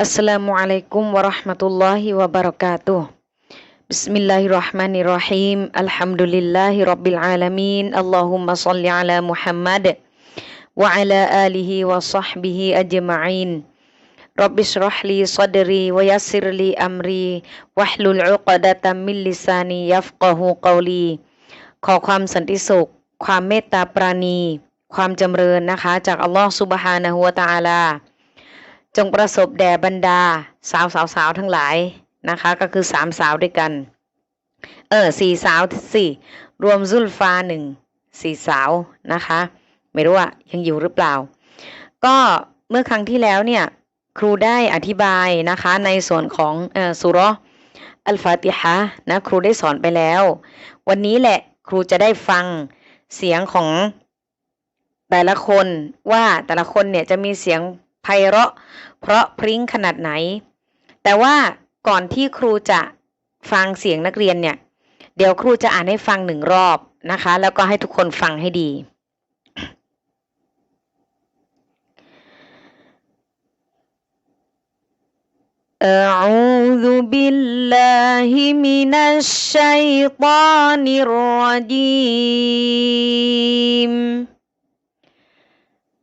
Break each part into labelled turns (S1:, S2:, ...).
S1: Assalamualaikum warahmatullahi wabarakatuh. Bismillahirrahmanirrahim. Alhamdulillahi rabbil alamin. Allahumma salli ala Muhammad wa ala alihi wa sahbihi ajma'in. Rabbi shrah li sadri wa yassir li amri wahlul 'uqdatam min lisani yafqahu qawli ขอความสันติสุข ความเมตตาปราณี ความจำเริญนะคะ จากอัลลอฮ์ซุบฮานะฮูวะตะอาลา จงประสบแด่บรรดา สาวสาวสาวทั้งหลายนะคะ ก็คือสามสาวด้วยกัน เออสี่สาวสี่รวมซุลฟาหนึ่งสี่สาวนะคะ ไม่รู้ว่ายังอยู่หรือเปล่า ก็เมื่อครั้งที่แล้วเนี่ยครูได้อธิบายนะคะในส่วนของออสุรอัลฟาติฮะนะครูได้สอนไปแล้ว วันนี้แหละครูจะได้ฟังเสียงของแต่ละคนว่าแต่ละคนเนี่ยจะมีเสียง ไพเราะ เพราะพริ้งขนาดไหน แต่ว่าก่อนที่ครูจะฟังเสียงนักเรียนเนี่ย เดี๋ยวครูจะอ่านให้ฟังหนึ่งรอบนะคะ แล้วก็ให้ทุกคนฟังให้ดี أعوذ بالله من الشيطان الرجيم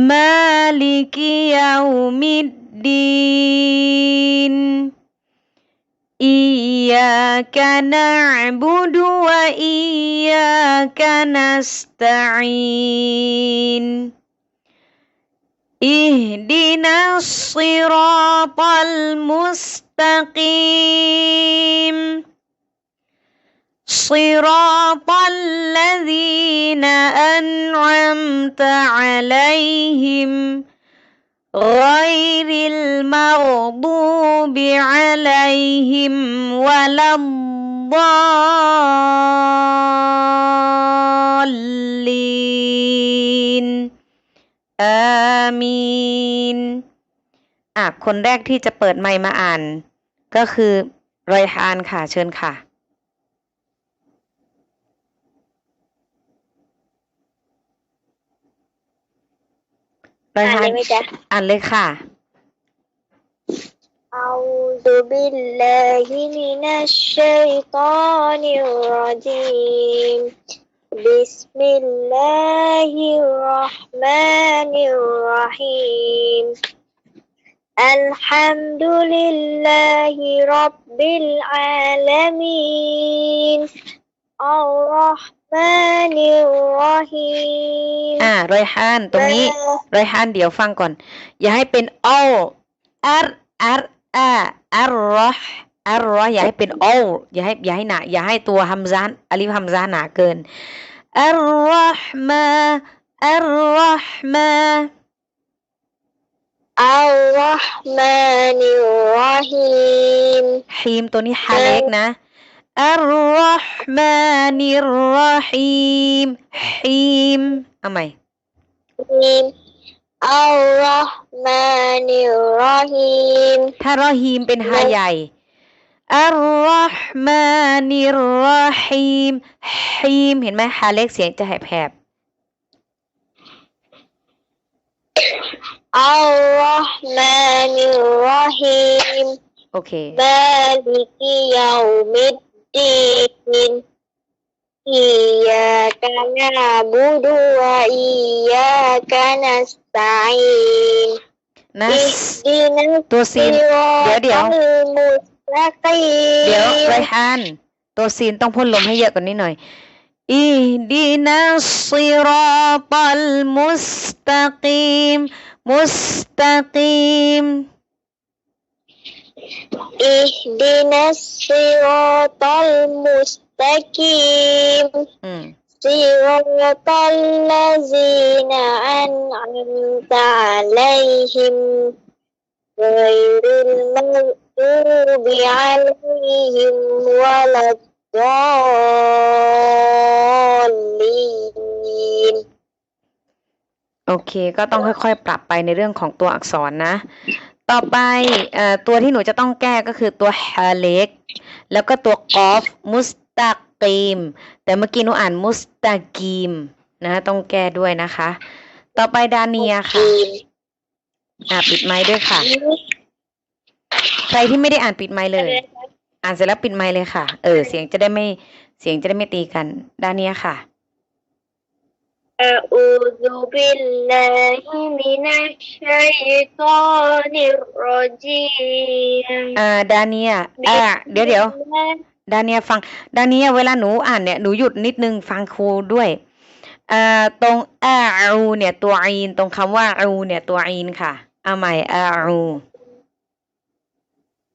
S1: Maliki yaumiddin. Iyaka na'budu wa iyaka nasta'in. Ihdina siratal mustaqim. صراط الذين أنعمت عليهم غير المغضوب عليهم ولا الضالين آمين อ่ะ คนแรกที่จะเปิดไมค์มาอ่าน ก็คือรอยฮานค่ะ เชิญค่ะ รอย
S2: อ่าน
S1: ฮา
S2: ได้
S1: น
S2: ไหมจ๊ะ
S1: อ่านเลยค่ะ
S2: أعوذ بالله من الشيطان الرجيم بسم الله الرحمن الرحيم الحمد لله رب العالمين الرحمن มานร
S1: อฮีอ่ารอยฮานตรงนี้รอยฮานเดี๋ยวฟังก่อน อย่าให้เป็นอ้ออัรอัรอาอัรรออัรรออย่าให้เป็นอ้ออย่าให้อย่าให้หนาอย่าให้ตัวฮัมซานอลิฟฮัมซานหนาเกินอัรรอฮมาอัรรอฮมา
S2: อัลลอ
S1: ฮ์มา
S2: นิรอฮีม
S1: ฮิมตัวนี้ฮาเล็กนะ อัลรอฮ์มานิรรฮีมฮีมเอาใหม่
S2: ฮีมอัลรอฮ์มานิรรฮีม
S1: ถ้ารอฮีมเป็นฮาใหญ่อัลรอฮ์มานิรรฮีมฮีมเห็นไหมฮาเล็กเสียงจะแหบ
S2: อัล
S1: ล
S2: อฮ์มานิรรฮีม
S1: โอเค
S2: บาลิกิยามิด الدين إياك نعبد وإياك نستعين
S1: นะ
S2: اهدنا
S1: ตัวซีน เดี๋ยวเดี๋ยว
S2: الصراط المستقيم
S1: เดี๋ยวไรฮันตัวซีนต้องพ่นลมให้เยอะกว่านี้หน่อย อิดีนัสซิรอตัลมุสตะกีม มุสตะกีม
S2: اهدنا الصراط المستقيم
S1: อืม
S2: صراط الذين أنعمت عليهم غير المغضوب المغضوب عليهم ولا الضالين
S1: โอเค ก็ต้องค่อยๆ ปรับไปในเรื่องของตัวอักษรนะ ต่อไปเอ่อตัวที่หนูจะต้องแก้ก็คือตัวฮาเล็กแล้วก็ตัวกอฟมุสตากีม แต่เมื่อกี้หนูอ่านมุสตากีมนะต้องแก้ด้วยนะคะ ต่อไปดาเนียค่ะอ่าปิดไมค์ด้วยค่ะ ใครที่ไม่ได้อ่านปิดไมค์เลย อ่านเสร็จแล้วปิดไมค์เลยค่ะ เออ เสียงจะได้ไม่เสียงจะได้ไม่ตีกัน ดาเนียค่ะ
S2: أعوذ بالله من الشيطان الرجيم
S1: อ่า ดาเนีย อ่า เดี๋ยวเดี๋ยว ดาเนียฟัง ดาเนียเวลาหนูอ่านเนี่ย หนูหยุดนิดนึงฟังครูด้วยอ่าตรงอาอูเนี่ยตัวอีน ตรงคำว่าอูเนี่ยตัวอีนค่ะ เอาใหม่อาอู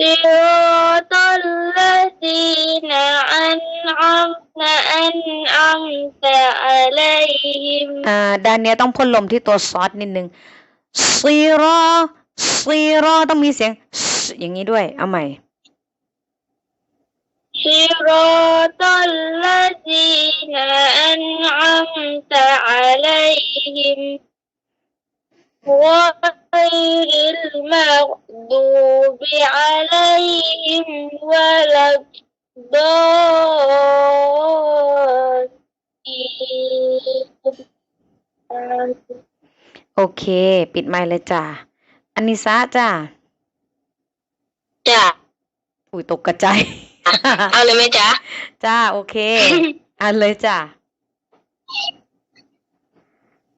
S2: صراط الذين أنعمت أنعمت عليهم
S1: อ่า ดานเนียต้องพ่นลมที่ตัวซอสนิดนึงซีรอซีรอต้องมีเสียงสอย่างนี้ด้วย เอาใหม่
S2: صراط الذين أنعمت عليهم غير المغضوب عليهم ولا الضالين
S1: โอเค ปิดไมค์เลยจ้าอันนิซาจ้า
S2: จ้ะ
S1: อุ้ยตกกระจาย
S2: เอาเลยไหมจ๊ะ
S1: จ้า โอเคอ่านเลยจ้า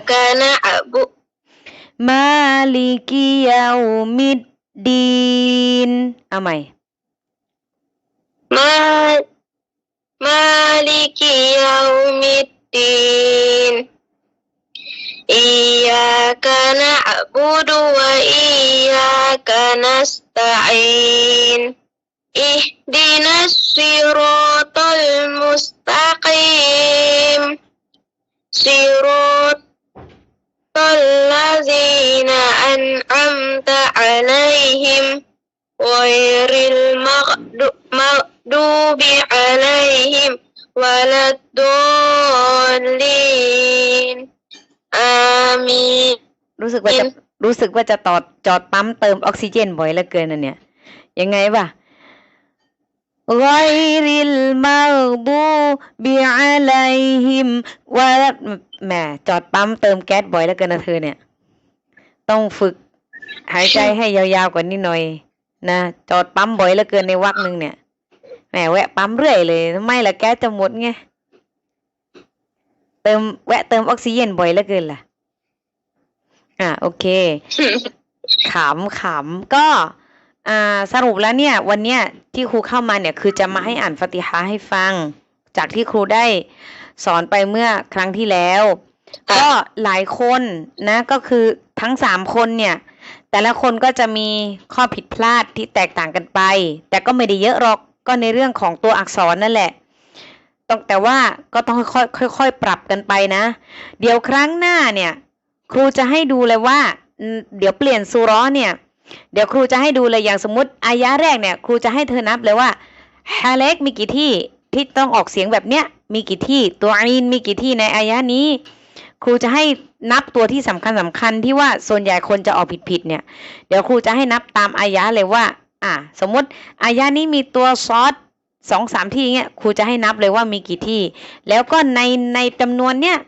S1: kana abu. Maliki yaumiddin. Amai.
S2: Ma maliki yaumiddin. Dua, na'budu wa iyyaka nasta'in. Ihdinas siratal mustaqim. Sirat الذين أنعمت عليهم غير المغضوب عليهم ولا الضالين آمين
S1: รู้สึกว่าจะ รู้สึกว่าจะตอดจอดปั๊มเติมออกซิเจนบ่อยเหลือเกินนะเนี่ย ยังไงวะ غير المغضوب عليهم ว่าแหมจอดปั๊มเติมแก๊สบ่อยเหลือเกินนะเธอเนี่ย ต้องฝึกหายใจให้ยาวๆกว่านี้หน่อย นะ จอดปั๊มบ่อยเหลือเกินในวักหนึ่งเนี่ย แหมแวะปั๊มเรื่อยเลยทำไมล่ะแก๊สจะหมดไง เติมแวะเติมออกซิเจนบ่อยเหลือเกินล่ะ อ่าโอเค ขำขำก็ อ่า สรุปแล้วเนี่ยวันเนี้ยที่ครูเข้ามาเนี่ยคือจะมาให้อ่านฟาติฮะห์ให้ฟัง จากที่ครูได้สอนไปเมื่อครั้งที่แล้ว ก็หลายคนนะก็คือทั้งสามคนเนี่ย แต่ละคนก็จะมีข้อผิดพลาดที่แตกต่างกันไป แต่ก็ไม่ได้เยอะหรอกก็ในเรื่องของตัวอักษรนั่นแหละต้องแต่ว่าก็ต้องค่อยๆค่อยๆปรับกันไปนะ เดี๋ยวครั้งหน้าเนี่ย ครูจะให้ดูเลยว่าอืมเดี๋ยวเปลี่ยนซูเร้อเนี่ย เดี๋ยวครูจะให้ดูเลยอย่างสมมติอายะแรกเนี่ย ครูจะให้เธอนับเลยว่าฮาเล็กมีกี่ที่ที่ต้องออกเสียงแบบเนี้ยมีกี่ที่ตัวอีนมีกี่ที่ในอายะนี้ ครูจะให้นับตัวที่สำคัญสำคัญที่ว่าส่วนใหญ่คนจะออกผิดๆเนี่ย เดี๋ยวครูจะให้นับตามอายะเลยว่า อ่าสมมติอายะนี้มีตัวซอสสองสามที่เงี้ยครูจะให้นับเลยว่ามีกี่ที่ แล้วก็ในในจำนวนเนี่ย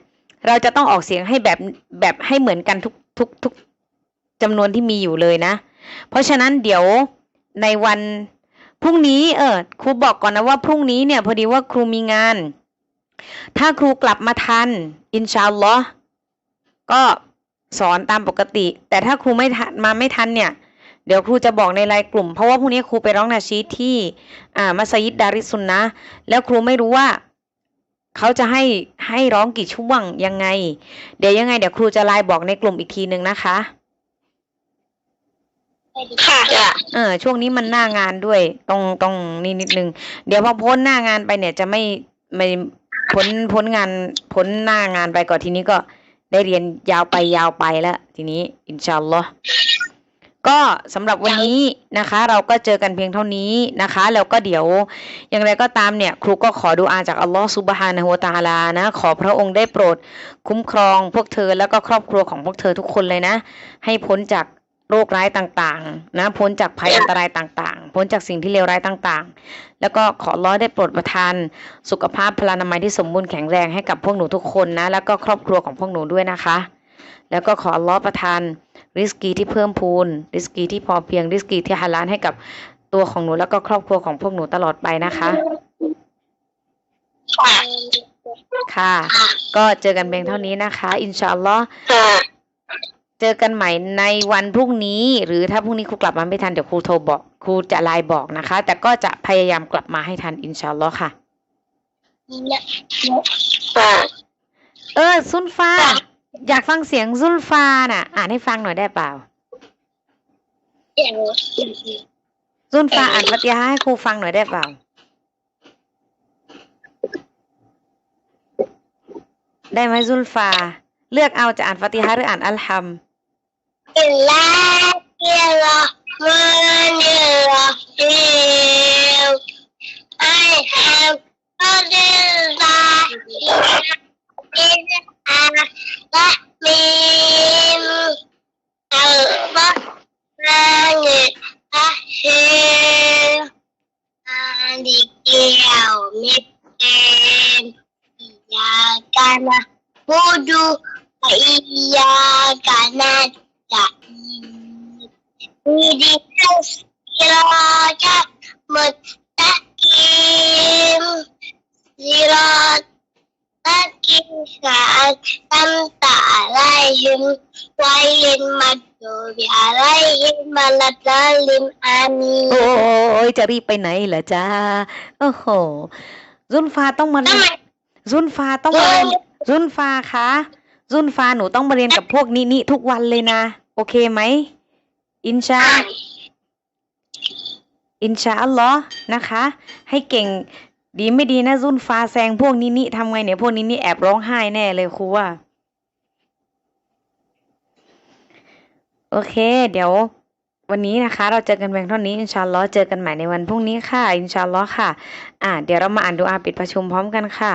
S1: เราจะต้องออกเสียงให้แบบแบบให้เหมือนกันทุกทุกทุกจำนวนที่มีอยู่เลยนะ เพราะฉะนั้นเดี๋ยวในวันพรุ่งนี้เออครูบอกก่อนนะว่าพรุ่งนี้เนี่ยพอดีว่าครูมีงาน ถ้าครูกลับมาทันอินชาอัลลอฮ์ก็สอนตามปกติ แต่ถ้าครูไม่ทันมาไม่ทันเนี่ย เดี๋ยวครูจะบอกในไลน์กลุ่ม เพราะว่าพรุ่งนี้ครูไปร้องนาชีที่อ่ามัสยิดดาริสซุนนะแล้วครูไม่รู้ว่าเขาจะให้ให้ร้องกี่ช่วงยังไง เดี๋ยวยังไงเดี๋ยวครูจะไลน์บอกในกลุ่มอีกทีหนึ่งนะคะ
S3: ค่ะจ้ะ
S1: เออช่วงนี้มันหน้างานด้วยตรงตรงนี่นิดนึง เดี๋ยวพอพ้นหน้างานไปเนี่ยจะไม่ไม่พ้นพ้นงานพ้นหน้างานไปก่อนทีนี้ก็ได้เรียนยาวไปยาวไปแล้ว ทีนี้ อินชาอัลลอฮ์ก็สำหรับวันนี้นะคะ เราก็เจอกันเพียงเท่านี้นะคะ แล้วก็เดี๋ยวอย่างไรก็ตามเนี่ย ครูก็ขอดูอาจากอัลลอฮ์ซุบฮานะฮูวะตะอาลานะ ขอพระองค์ได้โปรด คุ้มครองพวกเธอแล้วก็ครอบครัวของพวกเธอทุกคนเลยนะ ให้พ้นจาก โรคร้ายต่างๆ นะพ้นจากภัยอันตรายต่างๆ พ้นจากสิ่งที่เลวร้ายต่างๆ แล้วก็ขอร้อยได้โปรดประทาน สุขภาพพลานามัยที่สมบูรณ์แข็งแรงให้กับพวกหนูทุกคนนะ แล้วก็ครอบครัวของพวกหนูด้วยนะคะ แล้วก็ขอร้อประทานริสกีที่เพิ่มพูนริสกีที่พอเพียงริสกีที่ฮาลาลให้กับตัวของหนูแล้วก็ครอบครัวของพวกหนูตลอดไปนะคะ
S3: ค่ะ
S1: ค่ะก็เจอกันเพียงเท่านี้นะคะ อินชาอัลลอฮ์
S3: ค่ะ
S1: เจอกันใหม่ในวันพรุ่งนี้ หรือถ้าพรุ่งนี้ครูกลับมาไม่ทันเดี๋ยวครูโทรบอกครูจะไลน์บอกนะคะ แต่ก็จะพยายามกลับมาให้ทันอินชาอัลลอฮ์ค่ะ
S3: ค่ะ
S1: เออซุนฟ้า อยากฟังเสียงซุนฟ้าน่ะ อ่านให้ฟังหน่อยได้เปล่าซุนฟ้าอ่านฟัตยาให้ครูฟังหน่อยได้เปล่าได้ไหมซุนฟ้าเลือกเอาจะอ่านฟัตยาหรืออ่านอัลฮัม
S3: อิลลาฮิรเราะห์มานิรเราะฮีม I have God is is a Rahim Al-Rahman Rahim Maliki Yawmiddin Iyyaka na'budu wa iyyaka nasta'in Ihdinas siratal mustaqim Siratal أنعمت عليهم غير المغضوب عليهم ولا الضالين آمين
S1: โอ้ยจะรีบไปไหนเหรอจ้าโอ้โหซุนฟ้าต้องมาเรียนซุนฟ้าต้องมาเรียนซุนฟ้าคะ ซุนฟ้าหนูต้องมาเรียนกับพวกนี้นี่ทุกวันเลยนะ โอเคไหม อินชา อินชาอัลลอฮ์นะคะ ให้เก่ง ดีไม่ดีนะซุนฟ้าแซงพวกนี้นี่ทำไงเนี่ยพวกนี้นี่แอบร้องไห้แน่เลยครูว่าโอเค เดี๋ยววันนี้นะคะ เราเจอกันเพียงเท่านี้อินชาอัลลอฮ์เจอกันใหม่ในวันพรุ่งนี้ค่ะ อินชาอัลลอฮ์ค่ะ อ่าเดี๋ยวเรามาอ่านดูอาปิดประชุมพร้อมกันค่ะ